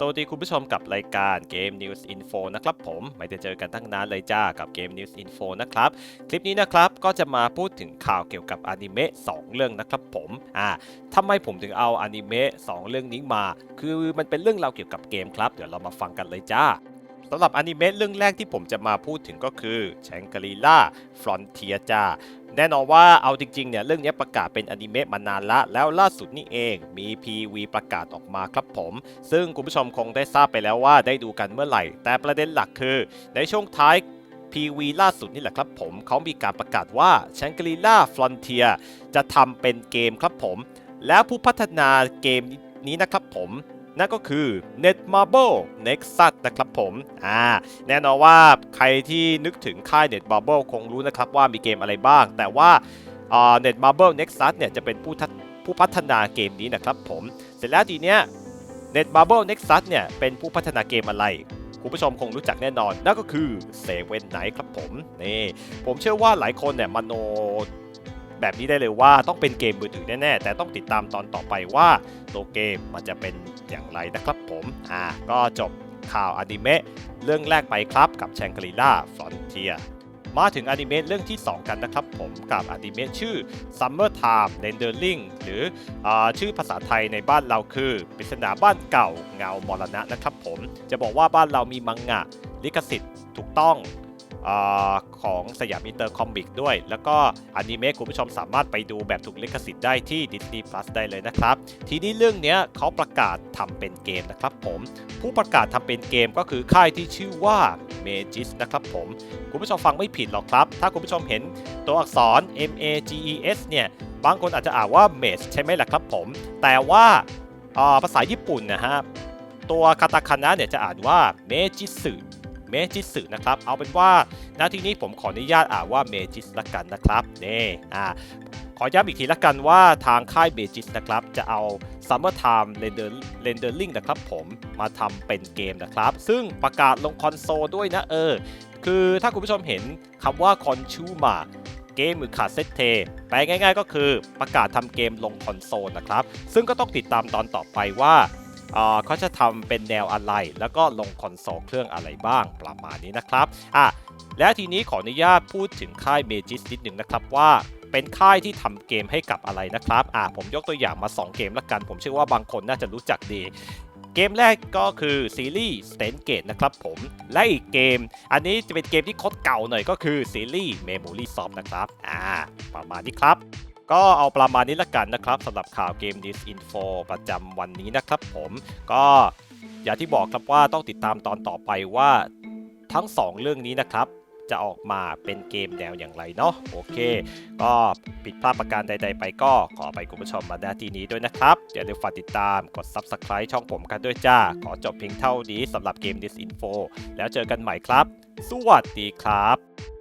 สวัสดีคุณผู้ชมกับรายการ Game News Info นะครับผมไม่ได้เจอกันตั้งนานเลยจ้ากับ Game News Info นะครับ คลิปนี้นะครับก็จะมาพูดถึงข่าวเกี่ยวกับอนิเมะ2เรื่องนะครับผมอ่าทำไมผมถึงเอาอนิเมะ2เรื่องนี้มา คือมันเป็นเรื่องราวเกี่ยวกับเกมครับ เดี๋ยวเรามาฟังกันเลยจ้าสำหรับอนิเมะเรื่องแรกที่ผมจะมาพูดถึงก็คือแชงกรีล่าฟรอนเทียจ้า แน่นอนว่าเอาจริงๆเนี่ยเรื่องนี้ประกาศเป็นอนิเมะมานานละแล้วล่าสุดนี่เองมี PV ประกาศออกมาครับผม ซึ่งคุณผู้ชมคงได้ทราบไปแล้วว่าได้ดูกันเมื่อไหร่ แต่ประเด็นหลักคือ ในช่วงท้าย PV ล่าสุดนี่แหละครับผมเขามีการประกาศว่า s h a n g r i l a Frontier จะทำเป็นเกมครับผม แล้วผู้พัฒนาเกมนี้นะครับผม นั่นก็คือ Netmarble Nexus นะครับผมอ่าแน่นอนว่าใครที่นึกถึงค่าย Netmarble คงรู้นะครับว่ามีเกมอะไรบ้าง แต่ว่าอ่า Netmarble Nexus เนี่ยจะเป็นผู้ทัผู้พัฒนาเกมนี้นะครับผม เสร็จแล้วทีเนี้ย Netmarble Nexus เนี่ยเป็นผู้พัฒนาเกมอะไรคุณผู้ชมคงรู้จักแน่นอน นั่นก็คือเซเว่นไนครับผม นี่ ผมเชื่อว่าหลายคนเนี่ยมโน แบบนี้ได้เลยว่าต้องเป็นเกมมือถือแน่ๆ แต่ต้องติดตามตอนต่อไปว่าตัวเกมมันจะเป็นอย่างไรนะครับผม อ่า ก็จบข่าวอนิเมะเรื่องแรกไปครับกับแชงกรีล่าฟรอนเทียมาถึงอนิเมะเรื่องที่ 2 กันนะครับผมกับอนิเมะชื่อ Summer Time Rendering หรืออชื่อภาษาไทยในบ้านเราคือปริศนาบ้านเก่าเงามรณะนะครับผม จะบอกว่าบ้านเรามีมังงะ ลิขสิทธิ์ถูกต้อง อของสยามอินเตอร์คอมิกด้วย แล้วก็อนิเมะคุณผู้ชมสามารถไปดูแบบถูกลิขสิทธิ์ได้ที่ Disney Plus ได้เลยนะครับ ทีนี้เรื่องนี้เขาประกาศทำเป็นเกมนะครับผม ผู้ประกาศทำเป็นเกมก็คือค่ายที่ชื่อว่า Magis นะครับผม คุณผู้ชมฟังไม่ผิดหรอกครับ ถ้าคุณผู้ชมเห็นตัวอักษร M A G E S เนี่ยบางคนอาจจะอ่านว่า m a g ใช่ไหมล่ะครับผม แต่ว่าอ่าภาษาญี่ปุ่นนะฮะตัวคาตาคานะเนี่ยจะอ่านว่าเมจิสึ เมจิสึนะครับ เอาเป็นว่าหน้าที่นี้ผมขออนุญาตอ่านว่าเมจิสละกันนะครับนี่อ่าขอย้ำอีกทีละกันว่าทางค่ายเมจิสนะครับ จะเอา Summer Time Render Rendering นะครับผมมาทำเป็นเกมนะครับ ซึ่งประกาศลงคอนโซลด้วยนะเออ คือถ้าคุณผู้ชมเห็นคำว่าคอนชูมาเกมหรือขาดเซตเทแปลง่ายๆก็คือประกาศทำเกมลงคอนโซลนะครับ ซึ่งก็ต้องติดตามตอนต่อไปว่า เขาจะทำเป็นแนวอะไร แล้วก็ลงคอนโซลเครื่องอะไรบ้างประมาณนี้นะครับอะและทีนี้ขออนุญาตพูดถึงค่ายเมจิสนิดหนึ่งนะครับว่าเป็นค่ายที่ทำเกมให้กับอะไรนะครับ อะผมยกตัวอย่างมา 2 เกมละกัน ผมเชื่อว่าบางคนน่าจะรู้จักดี เกมแรกก็คือซีรีส์ s t a n g a t e นะครับผม และอีกเกม อันนี้จะเป็นเกมที่คตรเก่าหน่อยก็คือซีรีส์ Memory Soft นะครับ อ่า ประมาณนี้ครับ ก็เอาประมาณนี้ละกันนะครับสำหรับข่าวเกม News Info ประจำวันนี้นะครับผมก็อย่างที่บอกครับว่าต้องติดตามตอนต่อไปว่าทั้ง 2 เรื่องนี้นะครับจะออกมาเป็นเกมแนวอย่างไรเนาะโอเค ก็ผิดพลาดประการใด ๆ ไปก็ขอไปคุณผู้ชมมาณที่นี้ด้วยนะครับอย่าลืมฝากติดตามกด Subscribe ช่องผมกันด้วยจ้า ขอจบเพียงเท่านี้สำหรับเกม News Info แล้วเจอกันใหม่ครับ สวัสดีครับ